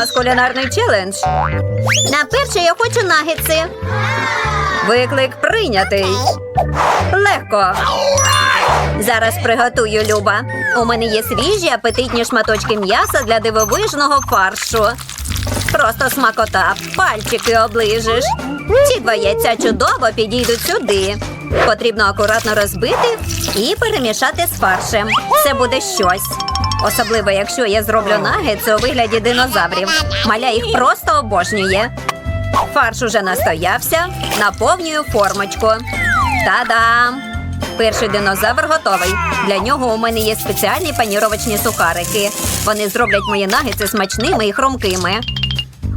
нас кулінарний челендж. На перше я хочу нагетси. Виклик прийнятий. Легко. Зараз приготую Люба. У мене є свіжі апетитні шматочки м'яса для дивовижного фаршу. Просто смакота, пальчики оближиш. Ці два яйця чудово підійдуть сюди. Потрібно акуратно розбити і перемішати з фаршем. Це буде щось. Особливо, якщо я зроблю нагетси у вигляді динозаврів. Маля їх просто обожнює. Фарш уже настоявся, наповнюю формочку. Та-дам! Перший динозавр готовий. Для нього у мене є спеціальні паніровочні сухарики. Вони зроблять мої нагетси смачними і хрумкими.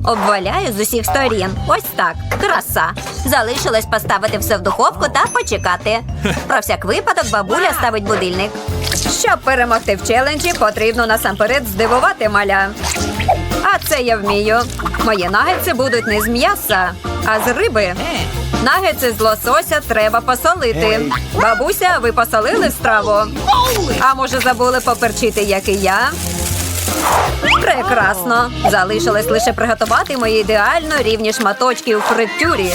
Обваляю з усіх сторін. Ось так. Краса. Залишилось поставити все в духовку та почекати. Про всяк випадок бабуля ставить будильник. Щоб перемогти в челенджі, потрібно насамперед здивувати маля. А це я вмію. Мої нагетси будуть не з м'яса, а з риби. Нагетси з лосося треба посолити. Бабуся, ви посолили страву? А може забули поперчити, як і я? Прекрасно. Залишилось лише приготувати мої ідеально рівні шматочки у фритюрі.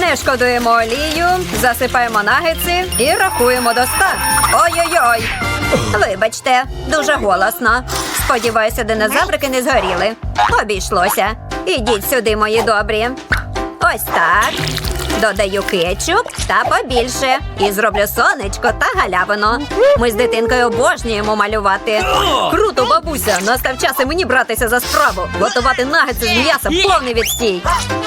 Не шкодуємо олію, засипаємо нагетси і рахуємо до ста. Ой-ой-ой. Вибачте, дуже голосно. Сподіваюся, динозаврики не згоріли. Обійшлося. Ідіть сюди, мої добрі. Ось так. Додаю кетчуп та побільше. І зроблю сонечко та галявину. Ми з дитинкою обожнюємо малювати. Круто, бабуся! Настав час і мені братися за справу. Готувати нагетси з м'яса повний відстій.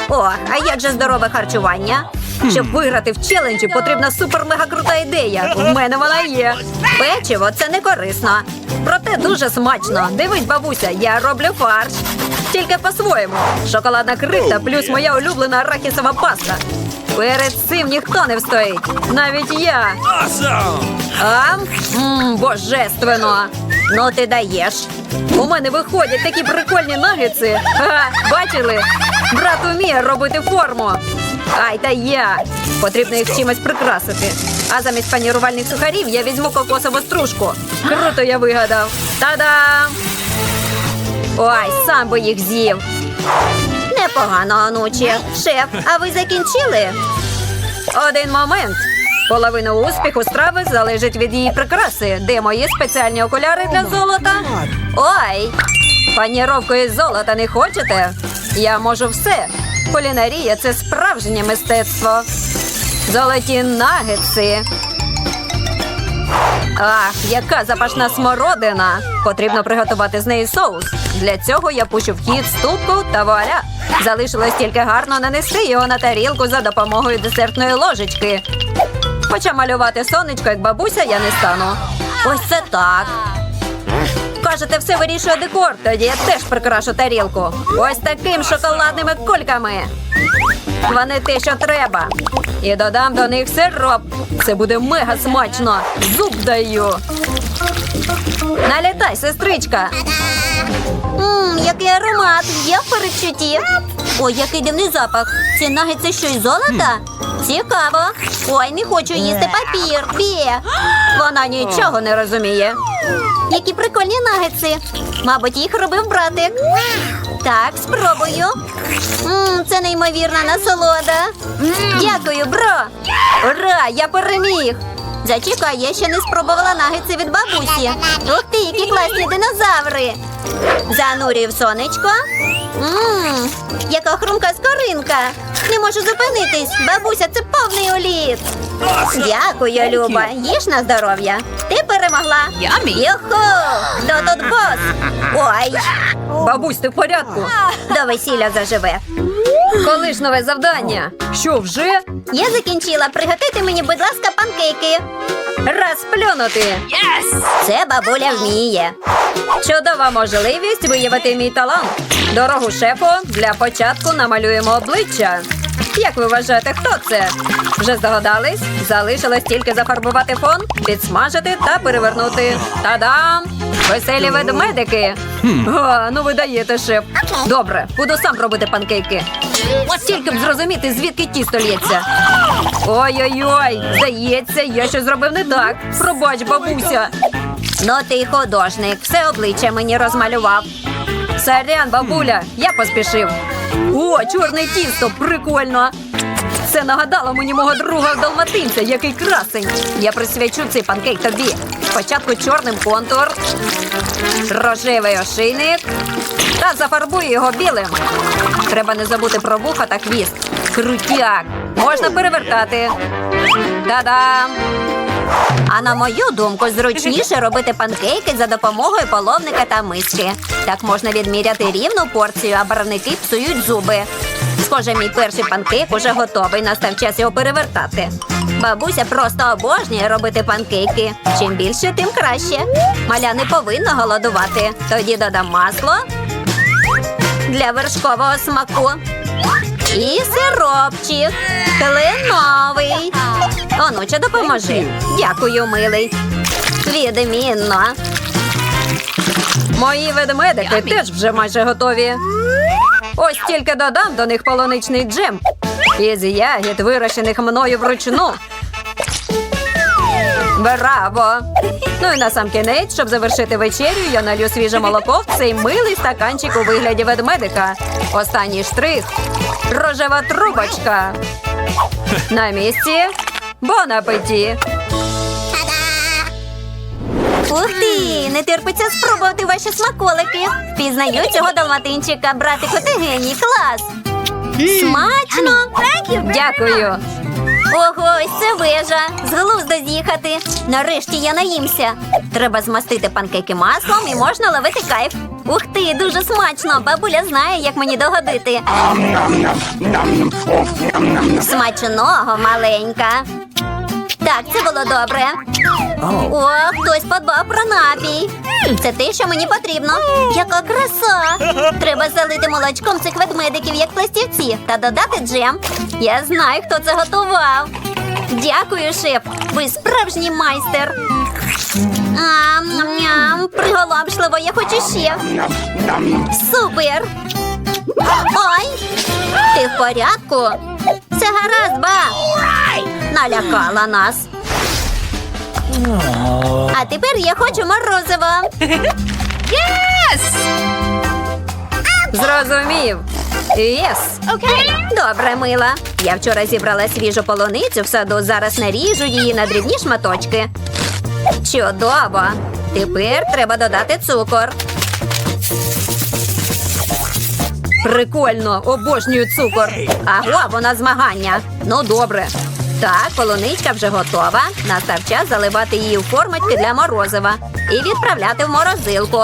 О, а як же здорове харчування? Щоб виграти в челенджі, потрібна супер-мега крута ідея. В мене вона є. Печиво це не корисно. Проте дуже смачно. Дивись, бабуся, я роблю фарш. Тільки по-своєму. Шоколадна крихта плюс моя улюблена арахісова паста. Перед цим ніхто не встоїть. Навіть я. А? Мм, божественно. Ну ти даєш. У мене виходять такі прикольні. Ха, бачили? Брат уміє робити форму. Ай, та я. Потрібно їх чимось прикрасити. А замість панірувальних сухарів я візьму кокосову стружку. Круто я вигадав. Та-дам! Ой, сам би їх з'їв. Непогано, онуче. Шеф, а ви закінчили? Один момент. Половина успіху страви залежить від її прикраси. Де мої спеціальні окуляри для золота? Ой! Паніровку із золота не хочете? Я можу все. Кулінарія це справжнє мистецтво. Золоті нагетси. Ах, яка запашна смородина! Потрібно приготувати з неї соус. Для цього я пущу в хід ступку та вуаля. Залишилось тільки гарно нанести його на тарілку за допомогою десертної ложечки. Хоча малювати сонечко, як бабуся, я не стану. Ось це так. Кажете, все вирішує декор. Тоді я теж прикрашу тарілку. Ось таким шоколадними кульками. Вони те, що треба. І додам до них сироп. Це буде мега смачно. Зуб даю. Налітай, сестричка. Ммм, який аромат. Я в передчутті. Ой, який дивний запах. Ці нагетси що із золота? Цікаво. Ой, не хочу їсти папір. Бє. Вона нічого не розуміє. Які прикольні нагетси. Мабуть, їх робив братик. Так, спробую. Мм, це неймовірна насолода. Дякую, бро. Ура, я переміг. Зачекай, я ще не спробувала нагетси від бабусі. Ух ти, які класні динозаври. Занурюю в сонечко. Мм, яка хрумка скоринка. Не можу зупинитись. Бабуся, це повний уліт. Дякую, Люба. Їж на здоров'я. Ти перемогла. Юху! Хто тут бос? Ой. Бабусь, ти в порядку? До весілля заживе. Коли ж нове завдання? Що вже? Я закінчила. Приготуйте мені, будь ласка, панкейки. Розплюнути. Це бабуля вміє. Чудова можливість виявити мій талант. Дорогу шефу для початку намалюємо обличчя. Як ви вважаєте, хто це? Вже здогадались? Залишилось тільки зафарбувати фон, підсмажити та перевернути. Та-дам! Веселі ведмедики. О, ну ви даєте, шеф. Добре, буду сам робити панкейки. Тільки б зрозуміти, звідки тісто лється. Ой-ой-ой, здається, я щось зробив не так. Пробач, бабуся. Ну ти художник, все обличчя мені розмалював. Сорян, бабуля, я поспішив. О, чорне тісто, прикольно. Це нагадало мені мого друга далматинця, який красень. Я присвячу цей панкейк тобі. Спочатку чорним контур, рожевий ошийник та зафарбую його білим. Треба не забути про вуха та хвіст. Крутяк! Можна перевертати. Та-дам! А на мою думку, зручніше робити панкейки за допомогою половника та миски. Так можна відміряти рівну порцію, а барвники псують зуби. Схоже, мій перший панкейк уже готовий. Настав час його перевертати. Бабуся просто обожнює робити панкейки. Чим більше, тим краще. Маля не повинна голодувати. Тоді додам масло для вершкового смаку. І сиропчик. Кленовий. Онуче, допоможи. Дякую, милий. Відмінно. Мої ведмедики теж вже майже готові. Ось тільки додам до них полуничний джем. Із ягід, вирощених мною вручну. Браво! Ну і на сам кінець, щоб завершити вечерю, я налью свіже молоко в цей милий стаканчик у вигляді ведмедика. Останній штрих рожева трубочка. На місці. Бон апеті! Ух ти! Не терпиться спробувати ваші смаколики. Впізнаю цього далматинчика, братику, ти геній, клас! Смачно! Дякую! Ого, ось це вежа! З глузду з'їхати. Нарешті я наїмся. Треба змастити панкейки маслом і можна ловити кайф. Ух ти, дуже смачно! Бабуля знає, як мені догодити. Смачного, маленька. Так, це було добре. О, хтось подбав про напій. Це те, що мені потрібно. Яка краса! Треба залити молочком цих ведмедиків, як пластівці, та додати джем. Я знаю, хто це готував. Дякую, шеф. Ви справжній майстер. Ам, ням, приголомшливо, я хочу ще. Супер. Ой, ти в порядку? Все гаразд, ба. Налякала нас. А тепер я хочу морозиво. Зрозумів. Єс. Добре, мила. Я вчора зібрала свіжу полуницю в саду, зараз наріжу її на дрібні шматочки. Чудово! Тепер треба додати цукор. Прикольно, обожнюю цукор. Аго, вона змагання. Ну, добре. Так, полуничка вже готова. Настав час заливати її у формочки для морозива і відправляти в морозилку.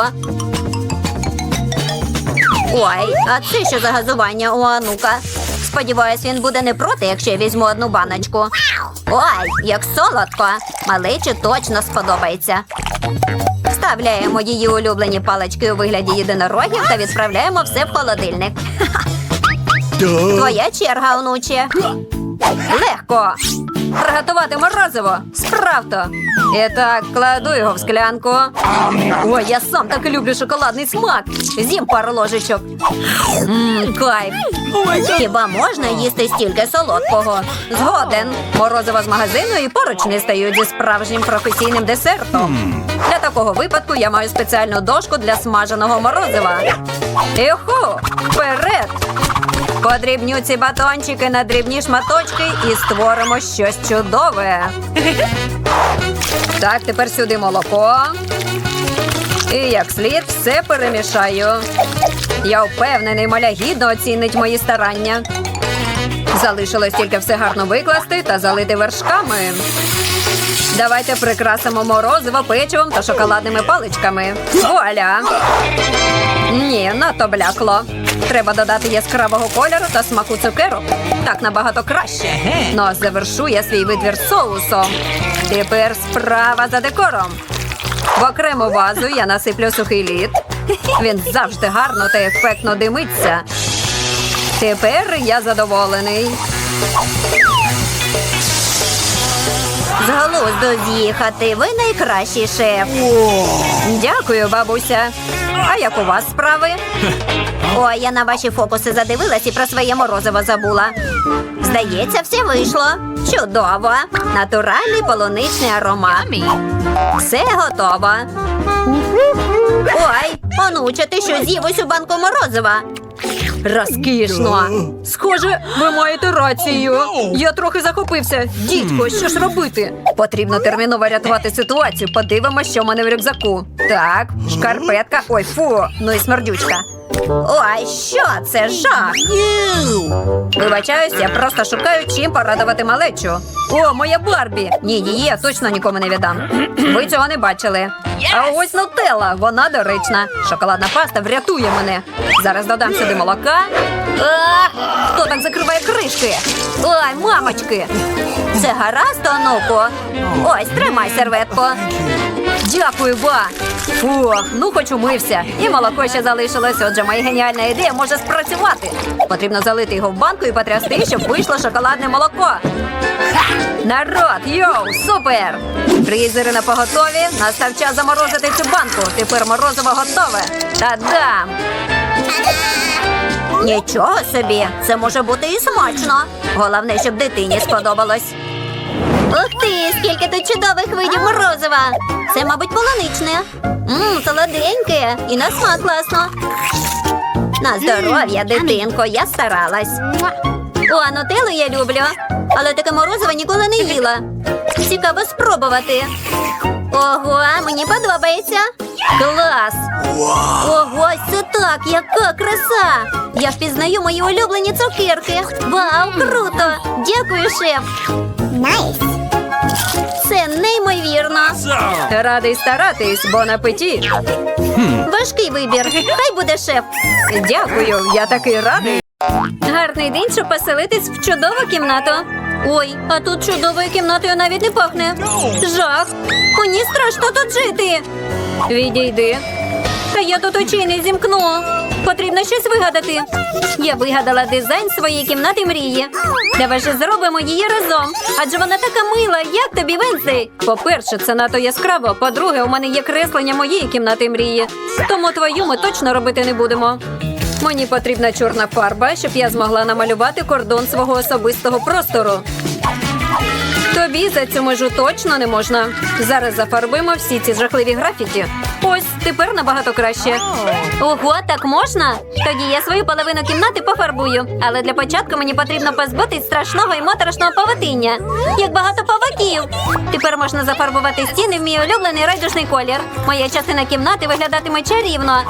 Ой, а це що за газування у Анука? Сподіваюсь, він буде не проти, якщо я візьму одну баночку. Ой, як солодко! Малечі точно сподобається. Вставляємо її улюблені палички у вигляді єдинорогів та відправляємо все в холодильник. Твоя черга, онуче. Легко. Приготувати морозиво. Справто. І так, кладу його в склянку. Ой, я сам так люблю шоколадний смак. З'їм пару ложечок. Мм, кайф. Хіба можна їсти стільки солодкого? Згоден. Морозиво з магазину і поруч не стають зі справжнім професійним десертом. Для такого випадку я маю спеціальну дошку для смаженого морозива. Іху! Вперед! Подрібню ці батончики на дрібні шматочки і створимо щось чудове. Так, тепер сюди молоко. І як слід все перемішаю. Я впевнений, маля гідно оцінить мої старання. Залишилось тільки все гарно викласти та залити вершками. Давайте прикрасимо морозиво печивом та шоколадними паличками. Вуаля! Ні, надто блякло. Треба додати яскравого кольору та смаку цукерок. Так набагато краще. Ну, а завершу я свій витвір соусом. Тепер справа за декором. В окрему вазу я насиплю сухий лід. Він завжди гарно та ефектно димиться. Тепер я задоволений. З глузду з'їхати. Ви найкращий шеф. Дякую, бабуся. А як у вас справи? Ой, я на ваші фокуси задивилась і про своє морозиво забула. Здається, все вийшло. Чудово! Натуральний полуничний аромат. Все готово. Ой, онуче, ти що з'їв усю банку морозива? Розкішно. Схоже, ви маєте рацію. Я трохи захопився. Дідько, що ж робити? Потрібно терміново рятувати ситуацію. Подивимося, що в мене в рюкзаку. Так, шкарпетка. Ой, фу, ну і смердючка. Ой, що це жах? Вибачаюсь, я просто шукаю, чим порадувати малечу. О, моя Барбі! Ні, її я точно нікому не віддам. Ви цього не бачили. А ось нутелла, вона доречна. Шоколадна паста врятує мене. Зараз додам сюди молока. А, хто так закриває кришки? Ой, мамочки! Це гаразд, онуку? Ось, тримай серветку. Дякую, ба! Фух, ну хоч умився. І молоко ще залишилось, отже, моя геніальна ідея може спрацювати. Потрібно залити його в банку і потрясти, щоб вийшло шоколадне молоко. Народ, йоу, супер! Фрізери на поготові. Настав час заморозити цю банку. Тепер морозиво готове. Та-дам! Нічого собі, це може бути і смачно. Головне, щоб дитині сподобалось. Ух ти, скільки тут чудових видів морозива. Це, мабуть, полуничне. Мм, солоденьке і на смак класно. На здоров'я, дитинко, я старалась. О, нутеллу я люблю, але таке морозиво ніколи не їла. Цікаво спробувати. Ого, мені подобається. Клас! Ого, це так, яка краса! Я впізнаю мої улюблені цукерки. Вау, круто! Дякую, шеф! Найс! Це неймовірно. Радий старатись, бон апеті. Важкий вибір. Хай буде шеф. Дякую, я такий радий. Гарний день, щоб поселитись в чудову кімнату. Ой, а тут чудовою кімнатою навіть не пахне. Жах! Мені страшно тут жити. Відійди. Та я тут очей не зімкну. Потрібно щось вигадати. Я вигадала дизайн своєї кімнати мрії. Давай же зробимо її разом. Адже вона така мила. Як тобі Венздей? По-перше, це надто яскраво. По-друге, у мене є креслення моєї кімнати мрії. Тому твою ми точно робити не будемо. Мені потрібна чорна фарба, щоб я змогла намалювати кордон свого особистого простору. Тобі за цю межу точно не можна. Зараз зафарбуємо всі ці жахливі графіті. Ось тепер набагато краще. Ого, так можна? Тоді я свою половину кімнати пофарбую. Але для початку мені потрібно позбутись страшного і моторошного павутиння. Як багато павуків. Тепер можна зафарбувати стіни в мій улюблений райдужний колір. Моя частина кімнати виглядатиме чарівно.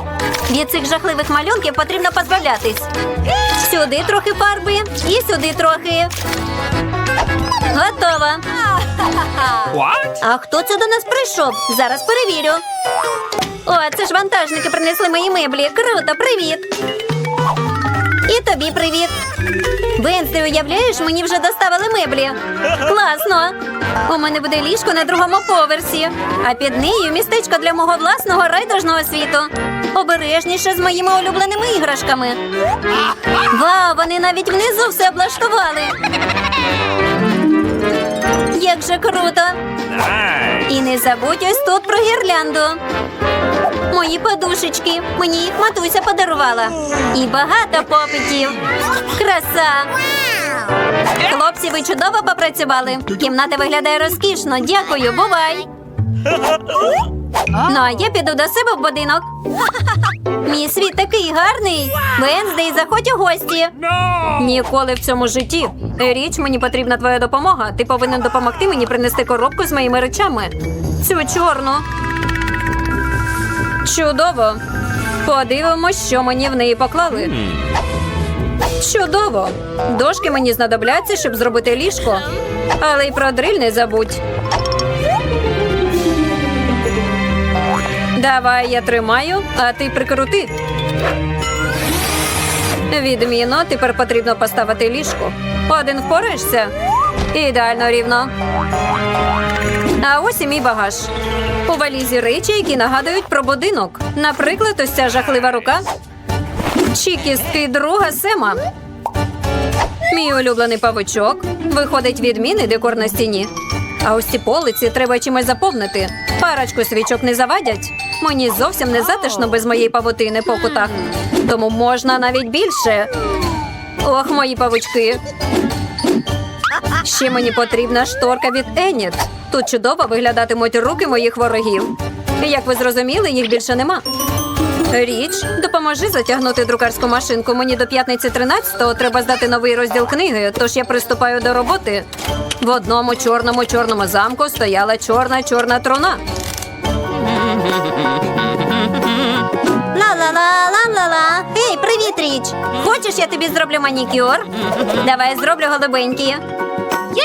Від цих жахливих малюнків потрібно позбавлятись. Сюди трохи фарби і сюди трохи. Готово. А хто це до нас прийшов? Зараз перевірю. О, це ж вантажники принесли мої меблі. Круто, привіт. І тобі привіт. Бенс, ти уявляєш, мені вже доставили меблі. Класно. У мене буде ліжко на другому поверсі, а під нею містечко для мого власного райдужного світу. Обережніше з моїми улюбленими іграшками. Вау, вони навіть внизу все облаштували. Як же круто! І не забудь ось тут про гірлянду. Мої подушечки. Мені їх матуся подарувала. І багато попитів. Краса. Хлопці, ви чудово попрацювали. Кімната виглядає розкішно. Дякую, бувай. Ну, а я піду до себе в будинок. Мій світ такий гарний. Венздей, заходь у гості. Ніколи в цьому житті. Річ, мені потрібна твоя допомога. Ти повинен допомогти мені принести коробку з моїми речами. Цю чорну. Чудово. Подивимось, що мені в неї поклали. Чудово. Дошки мені знадобляться, щоб зробити ліжко. Але й про дриль не забудь. Давай я тримаю, а ти прикрути. Відмінно, тепер потрібно поставити ліжко. Один впораєшся? Ідеально рівно. А ось і мій багаж. У валізі речі, які нагадують про будинок. Наприклад, ось ця жахлива рука. Чи кістки друга Сема. Мій улюблений павучок. Виходить відмінний декор на стіні. А ось ці полиці треба чимось заповнити. Парочку свічок не завадять. Мені зовсім не затишно без моєї павутини по кутах. Тому можна навіть більше. Ох, мої павучки. Ще мені потрібна шторка від Еніт. Тут чудово виглядатимуть руки моїх ворогів. Як ви зрозуміли, їх більше нема. Річ, допоможи затягнути друкарську машинку. Мені до п'ятниці 13-го треба здати новий розділ книги, тож я приступаю до роботи. В одному чорному чорному замку стояла чорна чорна труна. Ла-ла-ла-ла-ла-ла. Ей, привіт, Річ. Хочеш, я тобі зроблю манікюр? Давай зроблю голубенькі.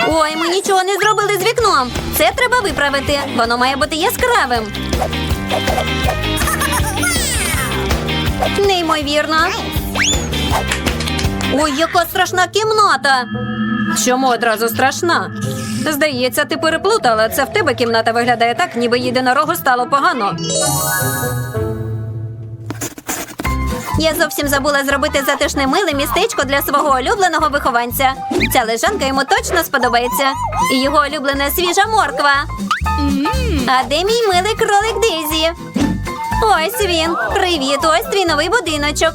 Ой, ми нічого не зробили з вікном. Це треба виправити. Воно має бути яскравим. Неймовірно. Ой, яка страшна кімната. Чому одразу страшна? Здається, ти переплутала. Це в тебе кімната виглядає так, ніби їй дорогу стало погано. Я зовсім забула зробити затишне миле містечко для свого улюбленого вихованця. Ця лежанка йому точно сподобається. І його улюблена свіжа морква. А де мій милий кролик Дезі? Ось він. Привіт, ось твій новий будиночок.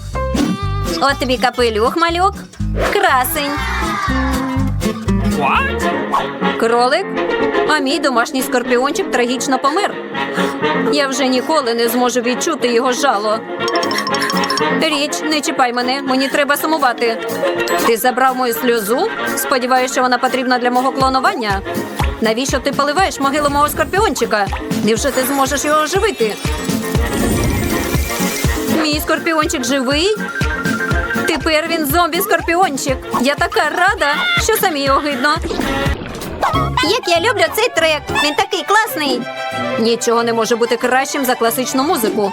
От тобі капелюх, малюк. Красень. Кролик? А мій домашній скорпіончик трагічно помер. Я вже ніколи не зможу відчути його жало. Річ, не чіпай мене, мені треба сумувати. Ти забрав мою сльозу? Сподіваюся, що вона потрібна для мого клонування. Навіщо ти поливаєш могилу мого скорпіончика? Невже ти зможеш його оживити? Мій скорпіончик живий? Тепер він зомбі-скорпіончик. Я така рада, що самі огидно. Як я люблю цей трек. Він такий класний. Нічого не може бути кращим за класичну музику.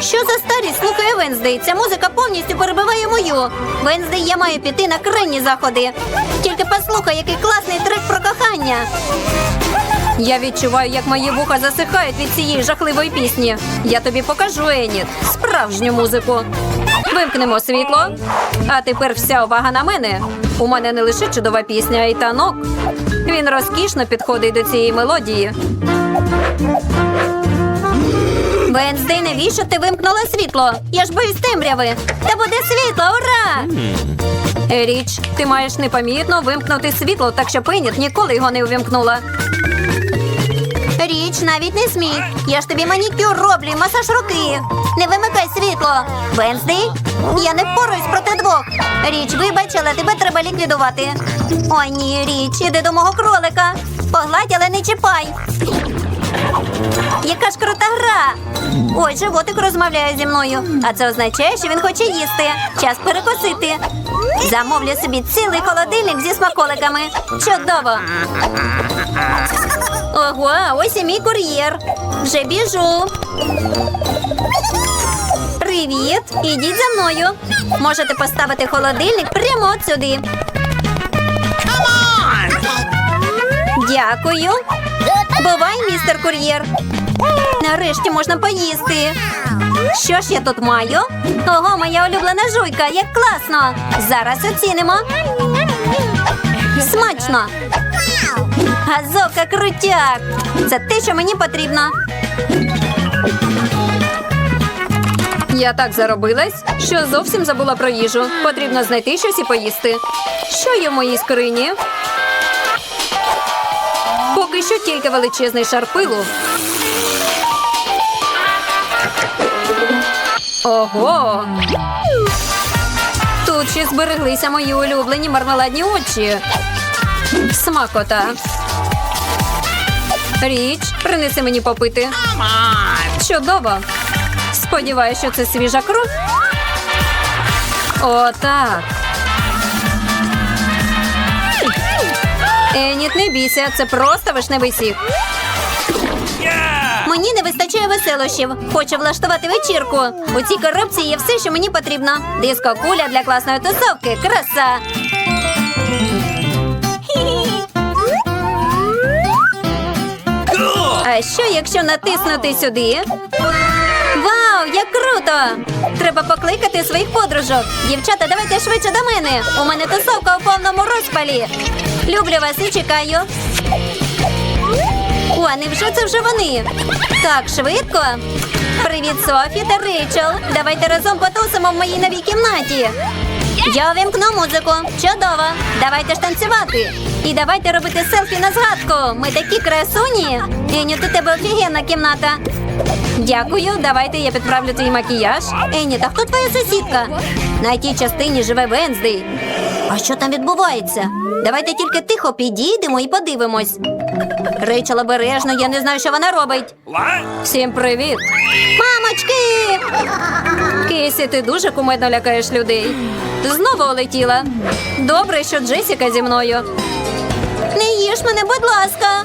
Що за старість слухає Венздей? Ця музика повністю перебиває мою. Венздей, я маю піти на крайні заходи. Тільки послухай, який класний трек про кохання. Я відчуваю, як мої вуха засихають від цієї жахливої пісні. Я тобі покажу, Еніт, справжню музику. Вимкнемо світло. А тепер вся увага на мене. У мене не лише чудова пісня, а й танок. Він розкішно підходить до цієї мелодії. Венздей, навіщо ти вимкнула світло? Я ж боюсь темряви. Та буде світло, ура! Річ, ти маєш непомітно вимкнути світло, так що Еніт ніколи його не увімкнула. Річ, навіть не смій. Я ж тобі манікюр роблю і масаж руки. Не вимикай світло. Венздей, я не впораюсь проти двох. Річ, вибач, але тебе треба ліквідувати. Ой, ні, річ, іди до мого кролика. Погладь, але не чіпай. Яка ж крута гра! Ой, животик розмовляє зі мною. А це означає, що він хоче їсти. Час перекусити. Замовлю собі цілий холодильник зі смаколиками. Чудово! Ого, ось і мій кур'єр. Вже біжу. Привіт! Ідіть за мною. Можете поставити холодильник прямо от сюди. Дякую. Бувай, містер кур'єр. Нарешті можна поїсти. Що ж я тут маю? Ого, моя улюблена жуйка, як класно! Зараз оцінимо. Смачно. Газовка крутяк. Це те, що мені потрібно. Я так заробилась, що зовсім забула про їжу. Потрібно знайти щось і поїсти. Що є в моїй скрині? Поки що тільки величезний шар пилу. Ого! Тут ще збереглися мої улюблені мармеладні очі. Смакота. Річ, принеси мені попити. Чудово. Сподіваюся, що це свіжа кров. Отак. Еніт, не бійся, це просто вишневий сік. Мені не вистачає веселощів. Хочу влаштувати вечірку. У цій коробці є все, що мені потрібно. Диско куля для класної тусовки. Краса. А що, якщо натиснути сюди? Вау, як круто! Треба покликати своїх подружок. Дівчата, давайте швидше до мене. У мене тусовка у повному розпалі. Люблю вас і чекаю. О, невже це вже вони? Так, швидко. Привіт, Софі та Рейчел. Давайте разом потусимо в моїй новій кімнаті. Я увімкну музику. Чудово. Давайте ж танцювати. І давайте робити селфі на згадку. Ми такі красуні. Еню, у тебе офігенна кімната. Дякую, давайте я підправлю твій макіяж. Ені, та хто твоя сусідка? На тій частині живе Венздей. А що там відбувається? Давайте тільки тихо підійдемо і подивимось. Рейчел обережно, я не знаю, що вона робить. Всім привіт! Мамочки! Кейсі, ти дуже кумедно лякаєш людей. Ти знову улетіла. Добре, що Джесіка зі мною. Не їж мене, будь ласка.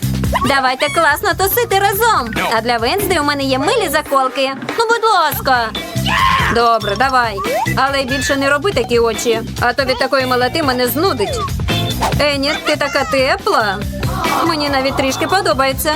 Давайте класно тусити разом. А для Венсди у мене є милі заколки. Ну, будь ласка. Добре, давай. Але більше не роби такі очі, а то від такої молоти мене знудить. Ені, ти така тепла. Мені навіть трішки подобається.